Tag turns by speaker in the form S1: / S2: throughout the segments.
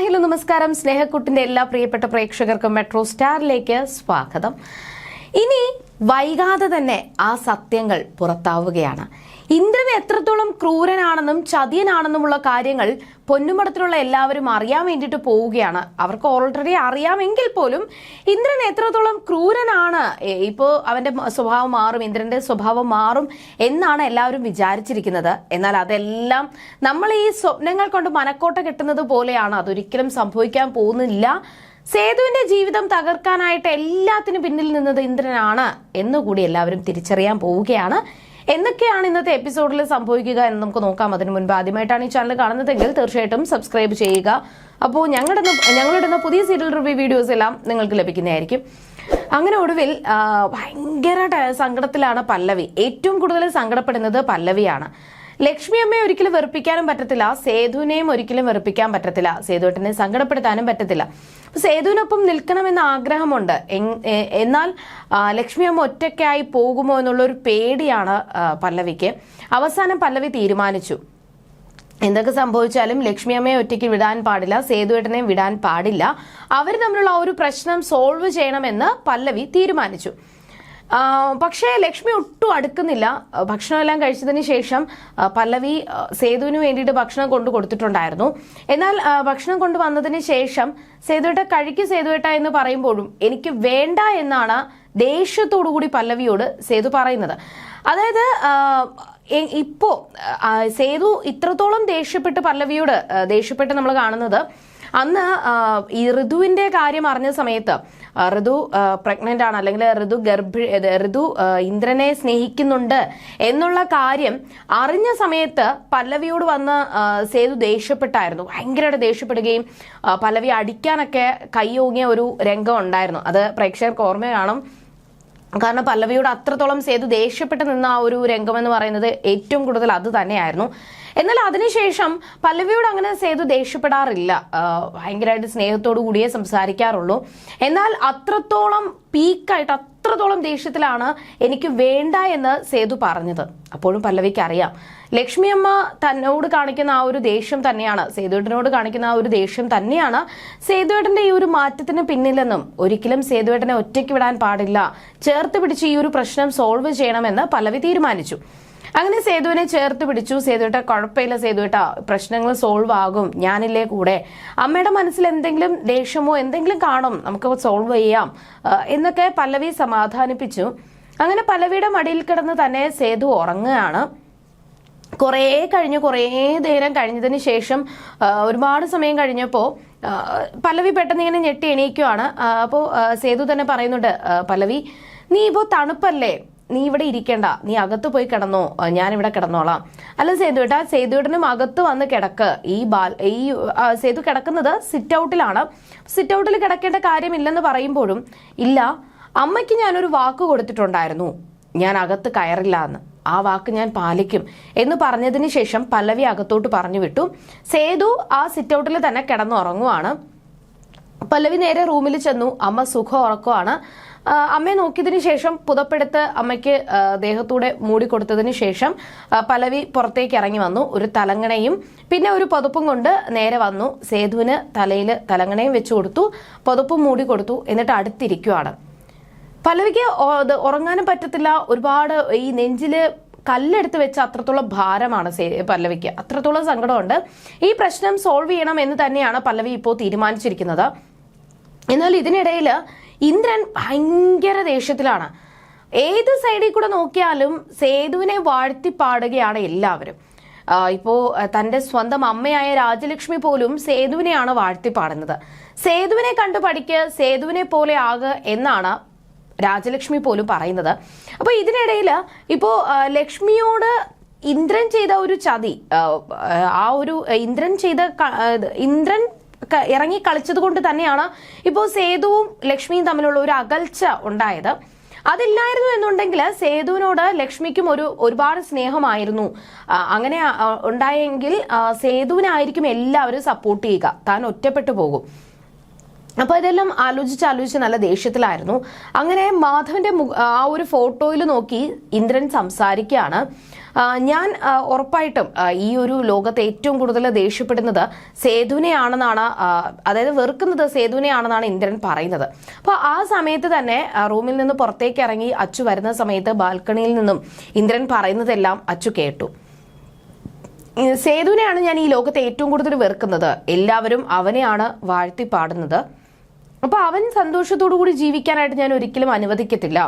S1: Hello നമസ്കാരം. സ്നേഹക്കുട്ടിന്റെ എല്ലാ പ്രിയപ്പെട്ട പ്രേക്ഷകർക്കും മെട്രോ സ്റ്റാറിലേക്ക് സ്വാഗതം. ഇനി വൈകാതെ തന്നെ ആ സത്യങ്ങൾ പുറത്താവുകയാണ്. ഇന്ദ്രൻ എത്രത്തോളം ക്രൂരനാണെന്നും ചതിയനാണെന്നുമുള്ള കാര്യങ്ങൾ പൊന്നുമടത്തിലുള്ള എല്ലാവരും അറിയാൻ വേണ്ടിയിട്ട് പോവുകയാണ്. അവർക്ക് ഓൾറെഡി അറിയാമെങ്കിൽ പോലും ഇന്ദ്രൻ എത്രത്തോളം ക്രൂരനാണ്? ഇപ്പോൾ ഇപ്പോ അവന്റെ സ്വഭാവം മാറും ഇന്ദ്രന്റെ സ്വഭാവം മാറും എന്നാണ് എല്ലാവരും വിചാരിച്ചിരിക്കുന്നത്. എന്നാൽ അതെല്ലാം നമ്മൾ ഈ സ്വപ്നങ്ങൾ കൊണ്ട് മനക്കോട്ട കിട്ടുന്നത് പോലെയാണ്. അതൊരിക്കലും സംഭവിക്കാൻ പോകുന്നില്ല. സേതുവിന്റെ ജീവിതം തകർക്കാനായിട്ട് എല്ലാത്തിനും പിന്നിൽ നിന്നത് ഇന്ദ്രനാണ് എന്നുകൂടി എല്ലാവരും തിരിച്ചറിയാൻ പോവുകയാണ്. എന്തൊക്കെയാണ് ഇന്നത്തെ എപ്പിസോഡിൽ സംഭവിക്കുക എന്ന് നമുക്ക് നോക്കാം. അതിനു മുൻപ് ആദ്യമായിട്ടാണ് ഈ ചാനൽ കാണുന്നതെങ്കിൽ തീർച്ചയായിട്ടും സബ്സ്ക്രൈബ് ചെയ്യുക. അപ്പോൾ ഞങ്ങളുടെ ഞങ്ങളിടുന്ന പുതിയ സീരിയൽ റിവ്യൂ വീഡിയോസ് എല്ലാം നിങ്ങൾക്ക് ലഭിക്കുന്നതായിരിക്കും. അങ്ങനെ ഒടുവിൽ ഭയങ്കര സങ്കടത്തിലാണ് പല്ലവി. ഏറ്റവും കൂടുതൽ സങ്കടപ്പെടുന്നത് പല്ലവിയാണ്. ലക്ഷ്മി അമ്മയെ ഒരിക്കലും വെറുപ്പിക്കാനും പറ്റത്തില്ല. സേതുവിനെയും ഒരിക്കലും വെറുപ്പിക്കാൻ പറ്റത്തില്ല. സേതുവേട്ടനെ സങ്കടപ്പെടുത്താനും പറ്റത്തില്ല. സേതുവിനൊപ്പം നിൽക്കണമെന്ന ആഗ്രഹമുണ്ട്. എന്നാൽ ലക്ഷ്മിയമ്മ ഒറ്റയ്ക്കായി പോകുമോ എന്നുള്ള ഒരു പേടിയാണ് പല്ലവിക്ക്. അവസാനം പല്ലവി തീരുമാനിച്ചു. എന്തൊക്കെ സംഭവിച്ചാലും ലക്ഷ്മി അമ്മയെ ഒറ്റയ്ക്ക് വിടാൻ പാടില്ല സേതുവേട്ടനെ വിടാൻ പാടില്ല. അവർ തമ്മിലുള്ള ആ ഒരു പ്രശ്നം സോൾവ് ചെയ്യണമെന്ന് പല്ലവി തീരുമാനിച്ചു. പക്ഷേ ലക്ഷ്മി ഒട്ടും അടുക്കുന്നില്ല. ഭക്ഷണമെല്ലാം കഴിച്ചതിന് ശേഷം പല്ലവി സേതുവിന് വേണ്ടിയിട്ട് ഭക്ഷണം കൊണ്ടു കൊടുത്തിട്ടുണ്ടായിരുന്നു. എന്നാൽ ഭക്ഷണം കൊണ്ടുവന്നതിന് ശേഷം സേതുവേട്ട കഴിക്ക് സേതുവേട്ട എന്ന് പറയുമ്പോഴും എനിക്ക് വേണ്ട എന്നാണ് ദേഷ്യത്തോടു കൂടി പല്ലവിയോട് സേതു പറയുന്നത്. അതായത് ഇപ്പോ സേതു ഇത്രത്തോളം ദേഷ്യപ്പെട്ട് പല്ലവിയോട് ദേഷ്യപ്പെട്ട് നമ്മൾ കാണുന്നത് അന്ന് ഈ ഋതുവിന്റെ കാര്യം അറിഞ്ഞ സമയത്ത് ഋതു പ്രഗ്നന്റ് ആണ്. അല്ലെങ്കിൽ ഋതു ഗർഭി ഋതു ഇന്ദ്രനെ സ്നേഹിക്കുന്നുണ്ട് എന്നുള്ള കാര്യം അറിഞ്ഞ സമയത്ത് പല്ലവിയോട് വന്ന് സേതു ദേഷ്യപ്പെട്ടായിരുന്നു. ഭയങ്കരമായിട്ട് ദേഷ്യപ്പെടുകയും പല്ലവി അടിക്കാനൊക്കെ കൈയോങ്ങിയ ഒരു രംഗം ഉണ്ടായിരുന്നു. അത് പ്രേക്ഷകർക്ക് ഓർമ്മ കാണും. കാരണം പല്ലവിയോട് അത്രത്തോളം സേതു ദേഷ്യപ്പെട്ട് നിന്ന ആ ഒരു രംഗമെന്ന് പറയുന്നത് ഏറ്റവും കൂടുതൽ അത് തന്നെയായിരുന്നു. എന്നാൽ അതിനുശേഷം പല്ലവിയോട് അങ്ങനെ സേതു ദേഷ്യപ്പെടാറില്ല. ഭയങ്കരമായിട്ട് സ്നേഹത്തോടു കൂടിയേ സംസാരിക്കാറുള്ളൂ. എന്നാൽ അത്രത്തോളം പീക്കായിട്ട് അത്രത്തോളം ദേഷ്യത്തിലാണ് എനിക്ക് വേണ്ട എന്ന് സേതു പറഞ്ഞത്? അപ്പോഴും പല്ലവിക്ക് അറിയാം. ലക്ഷ്മി അമ്മ തന്നോട് കാണിക്കുന്ന ആ ഒരു ദേഷ്യം തന്നെയാണ്. സേതുവേട്ടനോട് കാണിക്കുന്ന ആ ഒരു ദേഷ്യം തന്നെയാണ് സേതുവേട്ടന്റെ ഈ ഒരു മാറ്റത്തിന് പിന്നിലെന്നും ഒരിക്കലും സേതുവേട്ടനെ ഒറ്റയ്ക്ക് വിടാൻ പാടില്ല. ചേർത്ത് പിടിച്ച് ഈ ഒരു പ്രശ്നം സോൾവ് ചെയ്യണമെന്ന് പല്ലവി തീരുമാനിച്ചു. അങ്ങനെ സേതുവിനെ ചേർത്ത് പിടിച്ചു. സേതുവേട്ട കുഴപ്പമില്ല. സേതുവേട്ട പ്രശ്നങ്ങൾ സോൾവ് ആകും. ഞാനില്ലേ കൂടെ. അമ്മയുടെ മനസ്സിൽ എന്തെങ്കിലും ദേഷ്യമോ എന്തെങ്കിലും കാണും. നമുക്ക് സോൾവ് ചെയ്യാം. എന്നൊക്കെ പല്ലവി സമാധാനിപ്പിച്ചു. അങ്ങനെ പല്ലവിയുടെ മടിയിൽ കിടന്ന് തന്നെ സേതു ഉറങ്ങുകയാണ്. കുറേ കഴിഞ്ഞ് കുറേ നേരം കഴിഞ്ഞതിന് ശേഷം ഒരുപാട് സമയം കഴിഞ്ഞപ്പോൾ പല്ലവി പെട്ടെന്ന് ഇങ്ങനെ ഞെട്ടി എണീക്കുവാണ്. അപ്പോൾ സേതു തന്നെ പറയുന്നുണ്ട് പല്ലവി നീ ഇപ്പോൾ തണുപ്പല്ലേ? നീ ഇവിടെ ഇരിക്കണ്ട. നീ അകത്ത് പോയി കിടന്നോ. ഞാൻ ഇവിടെ കിടന്നോളാം. അല്ല സേതു ഏട്ടാ സേതുവേട്ടനും അകത്ത് വന്ന് കിടക്ക്. ഈ ബാൽ ഈ സേതു കിടക്കുന്നത് സിറ്റ് ഔട്ടിലാണ് സിറ്റ് ഔട്ടിൽ കിടക്കേണ്ട കാര്യമില്ലെന്ന് പറയുമ്പോഴും ഇല്ല അമ്മയ്ക്ക് ഞാനൊരു വാക്ക് കൊടുത്തിട്ടുണ്ടായിരുന്നു. ഞാൻ അകത്ത് കയറില്ല എന്ന് ആ വാക്ക് ഞാൻ പാലിക്കും എന്ന് പറഞ്ഞതിന് ശേഷം പല്ലവി അകത്തോട്ട് പറഞ്ഞു വിട്ടു സേതു ആ സിറ്റ് ഔട്ടിൽ തന്നെ കിടന്നുറങ്ങുവാണ്. പല്ലവി നേരെ റൂമിൽ ചെന്നു. അമ്മ സുഖം ഉറക്കമാണ് ആ, അമ്മയെ നോക്കിയതിന് ശേഷം പുതപ്പെടുത്ത് അമ്മയ്ക്ക് ദേഹത്തൂടെ മൂടിക്കൊടുത്തതിന് ശേഷം പലവി പുറത്തേക്ക് ഇറങ്ങി വന്നു. ഒരു തലങ്ങണയും പിന്നെ ഒരു പുതപ്പും കൊണ്ട് നേരെ വന്നു. സേതുവിന് തലയിൽ തലങ്ങണയും വെച്ചു കൊടുത്തു. പുതപ്പും മൂടി കൊടുത്തു. എന്നിട്ട് അടുത്തിരിക്കുവാണ്. പലവിക്ക് ഉറങ്ങാനും പറ്റത്തില്ല. ഒരുപാട് ഈ നെഞ്ചിൽ കല്ലെടുത്ത് വെച്ച അത്രത്തോളം ഭാരമാണ് പല്ലവിക്ക്. അത്രത്തോളം സങ്കടമുണ്ട്. ഈ പ്രശ്നം സോൾവ് ചെയ്യണം എന്ന് തന്നെയാണ് പല്ലവി ഇപ്പോൾ തീരുമാനിച്ചിരിക്കുന്നത്. എന്നാൽ ഇതിനിടയിൽ ഇന്ദ്രൻ ഭയങ്കര ദേഷ്യത്തിലാണ് ഏത് സൈഡിൽ കൂടെ നോക്കിയാലും സേതുവിനെ വാഴ്ത്തി പാടുകയാണ് എല്ലാവരും ഇപ്പോൾ ഇപ്പോ തന്റെ സ്വന്തം അമ്മയായ രാജലക്ഷ്മി പോലും സേതുവിനെയാണ് വാഴ്ത്തി പാടുന്നത് സേതുവിനെ കണ്ടു പഠിക്ക് സേതുവിനെ പോലെ ആക് എന്നാണ് രാജലക്ഷ്മി പോലും പറയുന്നത് അപ്പോൾ ഇതിനിടയിൽ ഇപ്പോൾ ലക്ഷ്മിയോട് ഇന്ദ്രൻ ചെയ്ത ഒരു ചതി ആ, ഒരു ഇന്ദ്രൻ ചെയ്ത ഇന്ദ്രൻ ഇറങ്ങി കളിച്ചത് കൊണ്ട് തന്നെയാണ് ഇപ്പോൾ സേതുവും ലക്ഷ്മിയും തമ്മിലുള്ള ഒരു അകൽച്ച ഉണ്ടായത്. അതില്ലായിരുന്നു എന്നുണ്ടെങ്കിൽ സേതുവിനോട് ലക്ഷ്മിക്കും ഒരു ഒരുപാട് സ്നേഹമായിരുന്നു. അങ്ങനെ ഉണ്ടായെങ്കിൽ സേതുവിനായിരിക്കും എല്ലാവരും സപ്പോർട്ട് ചെയ്യുക. താൻ ഒറ്റപ്പെട്ടു പോകും. അപ്പൊ ഇതെല്ലാം ആലോചിച്ച് ആലോചിച്ച് നല്ല ദേഷ്യത്തിലായിരുന്നു. അങ്ങനെ മാധവന്റെ ആ ഒരു ഫോട്ടോയിൽ നോക്കി ഇന്ദ്രൻ സംസാരിക്കുകയാണ്. ഞാൻ ഉറപ്പായിട്ടും ഈ ഒരു ലോകത്ത് ഏറ്റവും കൂടുതൽ ദേഷ്യപ്പെടുന്നത് സേതുവിനെയാണെന്നാണ് അതായത് വെറുക്കുന്നത് സേതുവിനെയാണെന്നാണ് ഇന്ദ്രൻ പറയുന്നത്. അപ്പോൾ ആ സമയത്ത് തന്നെ റൂമിൽ നിന്ന് പുറത്തേക്ക് ഇറങ്ങി അച്ചു വരുന്ന സമയത്ത് ബാൽക്കണിയിൽ നിന്നും ഇന്ദ്രൻ പറയുന്നതെല്ലാം അച്ചു കേട്ടു. സേതുവിനെയാണ് ഞാൻ ഈ ലോകത്ത് ഏറ്റവും കൂടുതൽ വെറുക്കുന്നത്. എല്ലാവരും അവനെയാണ് വാഴ്ത്തി പാടുന്നത് അപ്പോൾ അവൻ സന്തോഷത്തോടു കൂടി ജീവിക്കാനായിട്ട് ഞാൻ ഒരിക്കലും അനുവദിക്കത്തില്ല.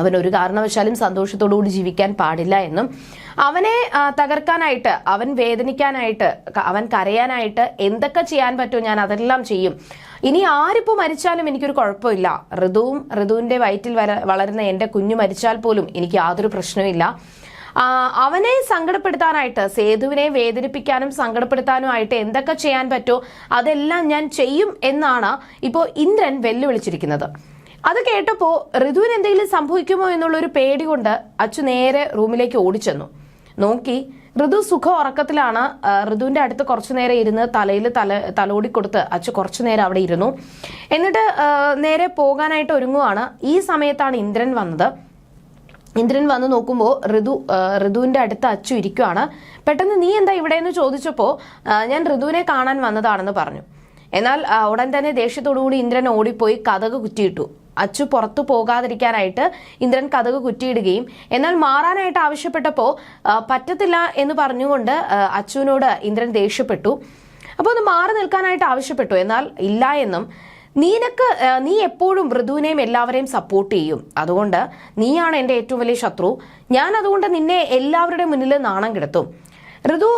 S1: അവൻ ഒരു കാരണവശാലും സന്തോഷത്തോടുകൂടി ജീവിക്കാൻ പാടില്ല എന്നും അവനെ തകർക്കാനായിട്ട് അവൻ വേദനിക്കാനായിട്ട് അവൻ കരയാനായിട്ട് എന്തൊക്കെ ചെയ്യാൻ പറ്റുമോ ഞാൻ അതെല്ലാം ചെയ്യും. ഇനി ആരിപ്പോൾ മരിച്ചാലും എനിക്കൊരു കുഴപ്പമില്ല. ഋതുവും ഋതുവിന്റെ വയറ്റിൽ വളരുന്ന എന്റെ കുഞ്ഞു മരിച്ചാൽ പോലും എനിക്ക് യാതൊരു പ്രശ്നവുമില്ല. അവനെ സങ്കടപ്പെടുത്താനായിട്ട് സേതുവിനെ വേദനിപ്പിക്കാനും സങ്കടപ്പെടുത്താനുമായിട്ട് എന്തൊക്കെ ചെയ്യാൻ പറ്റുമോ അതെല്ലാം ഞാൻ ചെയ്യും എന്നാണ് ഇപ്പോൾ ഇന്ദ്രൻ വെല്ലുവിളിച്ചിരിക്കുന്നത്. അത് കേട്ടപ്പോൾ ഋതുവിന് എന്തെങ്കിലും സംഭവിക്കുമോ എന്നുള്ള ഒരു പേടി കൊണ്ട് അച്ചു നേരെ റൂമിലേക്ക് ഓടിച്ചെന്നു. നോക്കി ഋതു സുഖ ഉറക്കത്തിലാണ്. ഋതുവിന്റെ അടുത്ത് കുറച്ചു നേരം ഇരുന്ന് തലയിൽ തല തലോടി കൊടുത്ത് അച്ചു കുറച്ചു നേരം അവിടെ ഇരുന്നു. എന്നിട്ട് നേരെ പോകാനായിട്ട് ഒരുങ്ങുവാണ്. ഈ സമയത്താണ് ഇന്ദ്രൻ വന്നത്. ഇന്ദ്രൻ വന്ന് നോക്കുമ്പോൾ ഋതു ഋതുവിന്റെ അടുത്ത് അച്ചു ഇരിക്കുവാണ്. പെട്ടെന്ന് നീ എന്താ ഇവിടെ എന്ന് ചോദിച്ചപ്പോൾ ഞാൻ ഋതുവിനെ കാണാൻ വന്നതാണെന്ന് പറഞ്ഞു. എന്നാൽ ഉടൻ തന്നെ ദേഷ്യത്തോടുകൂടി ഇന്ദ്രൻ ഓടിപ്പോയി കഥക് കുറ്റിയിട്ടു. അച്ചു പുറത്തു പോകാതിരിക്കാനായിട്ട് ഇന്ദ്രൻ കഥക് കുറ്റിയിടുകയും എന്നാൽ മാറാനായിട്ട് ആവശ്യപ്പെട്ടപ്പോൾ പറ്റത്തില്ല എന്ന് പറഞ്ഞുകൊണ്ട് അച്ചുവിനോട് ഇന്ദ്രൻ ദേഷ്യപ്പെട്ടു. അപ്പോൾ ഒന്ന് മാറി നിൽക്കാനായിട്ട് ആവശ്യപ്പെട്ടു. എന്നാൽ ഇല്ല എന്നും നീനക്ക് നീ എപ്പോഴും മൃദുവിനെയും എല്ലാവരെയും സപ്പോർട്ട് ചെയ്യും. അതുകൊണ്ട് നീയാണ് എന്റെ ഏറ്റവും വലിയ ശത്രു. ഞാൻ അതുകൊണ്ട് നിന്നെ എല്ലാവരുടെ മുന്നിൽ നാണം കിടത്തും. ഋതു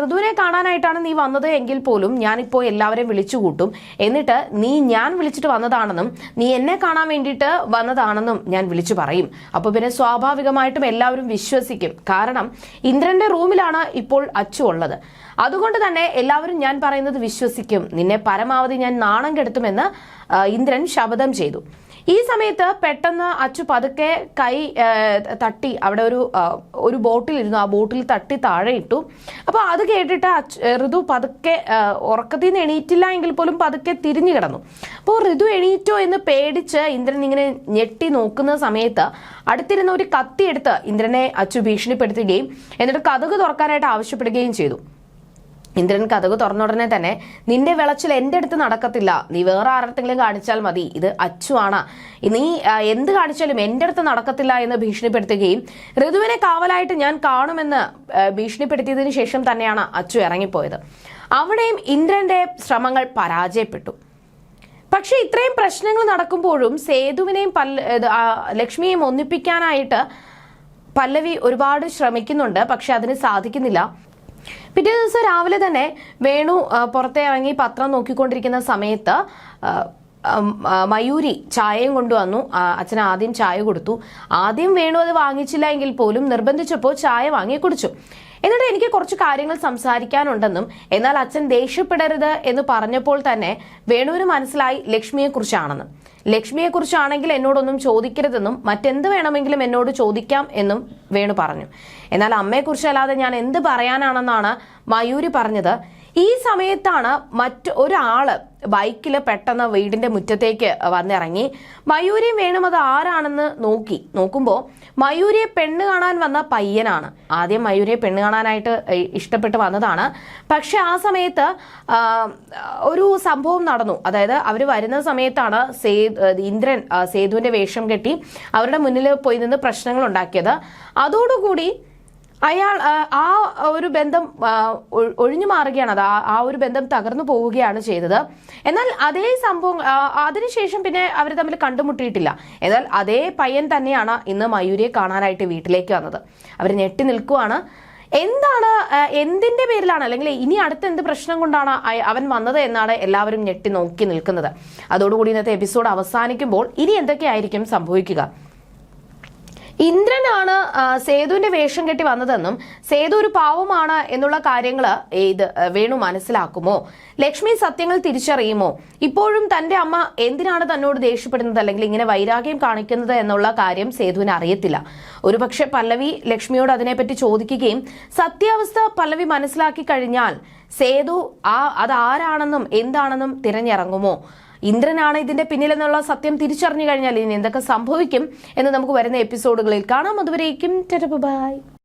S1: ഋതുവിനെ കാണാനായിട്ടാണ് നീ വന്നത് എങ്കിൽ പോലും ഞാനിപ്പോൾ എല്ലാവരെയും വിളിച്ചു കൂട്ടും എന്നിട്ട് നീ ഞാൻ വിളിച്ചിട്ട് വന്നതാണെന്നും നീ എന്നെ കാണാൻ വേണ്ടിയിട്ട് വന്നതാണെന്നും ഞാൻ വിളിച്ചു പറയും. അപ്പോൾ പിന്നെ സ്വാഭാവികമായിട്ടും എല്ലാവരും വിശ്വസിക്കും. കാരണം ഇന്ദ്രന്റെ റൂമിലാണ് ഇപ്പോൾ അച്ചു ഉള്ളത്. അതുകൊണ്ട് തന്നെ എല്ലാവരും ഞാൻ പറയുന്നത് വിശ്വസിക്കും. നിന്നെ പരമാവധി ഞാൻ നാണം കെടുത്തുമെന്ന് ഇന്ദ്രൻ ശപഥം ചെയ്തു. ഈ സമയത്ത് പെട്ടെന്ന് അച്ചു പതുക്കെ കൈ തട്ടി അവിടെ ഒരു ഒരു ബോട്ടിൽ ഇരുന്നു ആ ബോട്ടിൽ തട്ടി താഴെ ഇട്ടു. അപ്പോൾ അത് കേട്ടിട്ട് അച്ചു ഋതു പതുക്കെ ഉറക്കത്തിൽ നിന്ന് എണീറ്റില്ല എങ്കിൽ പോലും പതുക്കെ തിരിഞ്ഞു കിടന്നു. അപ്പോൾ ഋതു എണീറ്റോ എന്ന് പേടിച്ച് ഇന്ദ്രൻ ഇങ്ങനെ ഞെട്ടി നോക്കുന്ന സമയത്ത് അടുത്തിരുന്ന ഒരു കത്തി എടുത്ത് ഇന്ദ്രനെ അച്ചു ഭീഷണിപ്പെടുത്തുകയും എന്നിട്ട് കഥക് തുറക്കാനായിട്ട് ആവശ്യപ്പെടുകയും ചെയ്തു. ഇന്ദ്രൻ കഥക് തുറന്ന ഉടനെ തന്നെ നിന്റെ വിളച്ചിൽ എന്റെ അടുത്ത് നടക്കത്തില്ല. നീ വേറെ ആരുടെങ്കിലും കാണിച്ചാൽ മതി. ഇത് അച്ചുവാണ് നീ എന്ത് കാണിച്ചാലും എന്റെ അടുത്ത് നടക്കത്തില്ല എന്ന് ഭീഷണിപ്പെടുത്തുകയും ഋതുവിനെ കാവലായിട്ട് ഞാൻ കാണുമെന്ന് ഭീഷണിപ്പെടുത്തിയതിനു ശേഷം തന്നെയാണ് അച്ചു ഇറങ്ങിപ്പോയത്. അവിടെയും ഇന്ദ്രന്റെ ശ്രമങ്ങൾ പരാജയപ്പെട്ടു. പക്ഷെ ഇത്രയും പ്രശ്നങ്ങൾ നടക്കുമ്പോഴും സേതുവിനെയും പല്ല ലക്ഷ്മിയെയും ഒന്നിപ്പിക്കാനായിട്ട് പല്ലവി ഒരുപാട് ശ്രമിക്കുന്നുണ്ട്. പക്ഷെ അതിന് സാധിക്കുന്നില്ല. പിറ്റേ ദിവസം രാവിലെ തന്നെ വേണു പുറത്തെ ഇറങ്ങി പത്രം നോക്കിക്കൊണ്ടിരിക്കുന്ന സമയത്ത് മയൂരി ചായയും കൊണ്ടുവന്നു. അച്ഛൻ ആദ്യം ചായ കൊടുത്തു. ആദ്യം വേണു അത് വാങ്ങിച്ചില്ല എങ്കിൽ പോലും നിർബന്ധിച്ചപ്പോൾ ചായ വാങ്ങി കുടിച്ചു എന്നിട്ട് എനിക്ക് കുറച്ച് കാര്യങ്ങൾ സംസാരിക്കാനുണ്ടെന്നും എന്നാൽ അച്ഛൻ ദേഷ്യപ്പെടരുത് എന്ന് പറഞ്ഞപ്പോൾ തന്നെ വേണുവിന് മനസ്സിലായി ലക്ഷ്മിയെ ലക്ഷ്മിയെക്കുറിച്ചാണെങ്കിൽ ലക്ഷ്മിയെ കുറിച്ചാണെങ്കിൽ എന്നോടൊന്നും ചോദിക്കരുതെന്നും മറ്റെന്ത് വേണമെങ്കിലും എന്നോട് ചോദിക്കാം എന്നും വേണു പറഞ്ഞു. എന്നാൽ അമ്മയെക്കുറിച്ചല്ലാതെ ഞാൻ എന്ത് പറയാനാണെന്നാണ് മയൂരി പറഞ്ഞത്. ഈ സമയത്താണ് മറ്റ് ഒരാൾ ബൈക്കിൽ പെട്ടെന്ന് വീടിന്റെ മുറ്റത്തേക്ക് വന്നിറങ്ങി. മയൂരിയും വേണം അത് ആരാണെന്ന് നോക്കി. നോക്കുമ്പോൾ മയൂരിയെ പെണ്ണ് കാണാൻ വന്ന പയ്യനാണ്. ആദ്യം മയൂരിയെ പെണ്ണ് കാണാനായിട്ട് ഇഷ്ടപ്പെട്ട് വന്നതാണ്. പക്ഷെ ആ സമയത്ത് ഒരു സംഭവം നടന്നു. അതായത് അവർ വരുന്ന സമയത്താണ് സേതു ഇന്ദ്രൻ സേതുവിന്റെ വേഷം കെട്ടി അവരുടെ മുന്നിൽ പോയി നിന്ന് പ്രശ്നങ്ങൾ ഉണ്ടാക്കിയത്. അതോടുകൂടി അയാൾ ആ, ഒരു ബന്ധം ഒഴിഞ്ഞു മാറുകയാണ്. അത് ആ ഒരു ബന്ധം തകർന്നു പോവുകയാണ് ചെയ്തത്. എന്നാൽ അതേ സംഭവം അതിനുശേഷം പിന്നെ അവർ തമ്മിൽ കണ്ടുമുട്ടിയിട്ടില്ല. എന്നാൽ അതേ പയ്യൻ തന്നെയാണ് ഇന്ന് മയൂരിയെ കാണാനായിട്ട് വീട്ടിലേക്ക് വന്നത്. അവർ ഞെട്ടി നിൽക്കുവാണ്. എന്താണ് എന്തിന്റെ പേരിലാണ് അല്ലെങ്കിൽ ഇനി അടുത്ത എന്ത് പ്രശ്നം കൊണ്ടാണ് അവൻ വന്നത് എന്നാണ് എല്ലാവരും ഞെട്ടി നോക്കി നിൽക്കുന്നത്. അതോടുകൂടി ഇന്നത്തെ എപ്പിസോഡ് അവസാനിക്കുമ്പോൾ ഇനി എന്തൊക്കെയായിരിക്കും സംഭവിക്കുക? ഇന്ദ്രനാണ് സേതുവിന്റെ വേഷം കെട്ടി വന്നതെന്നും സേതു ഒരു പാവമാണ് എന്നുള്ള കാര്യങ്ങൾ ഇത് വേണു മനസ്സിലാക്കുമോ? ലക്ഷ്മി സത്യങ്ങൾ തിരിച്ചറിയുമോ? ഇപ്പോഴും തന്റെ അമ്മ എന്തിനാണ് തന്നോട് ദേഷ്യപ്പെടുന്നത് അല്ലെങ്കിൽ ഇങ്ങനെ വൈരാഗ്യം കാണിക്കുന്നത് എന്നുള്ള കാര്യം സേതുവിന് അറിയത്തില്ല. ഒരുപക്ഷെ പല്ലവി ലക്ഷ്മിയോട് അതിനെപ്പറ്റി ചോദിക്കുകയും സത്യാവസ്ഥ പല്ലവി മനസ്സിലാക്കി കഴിഞ്ഞാൽ സേതു ആ അത് ആരാണെന്നും എന്താണെന്നും തിരഞ്ഞിറങ്ങുമോ? ഇന്ദ്രനാണ് ഇതിന്റെ പിന്നിലെന്നുള്ള സത്യം തിരിച്ചറിഞ്ഞു കഴിഞ്ഞാൽ ഇനി എന്തൊക്കെ സംഭവിക്കും എന്ന് നമുക്ക് വരുന്ന എപ്പിസോഡുകളിൽ കാണാം. അതുവരേക്കും ബൈ.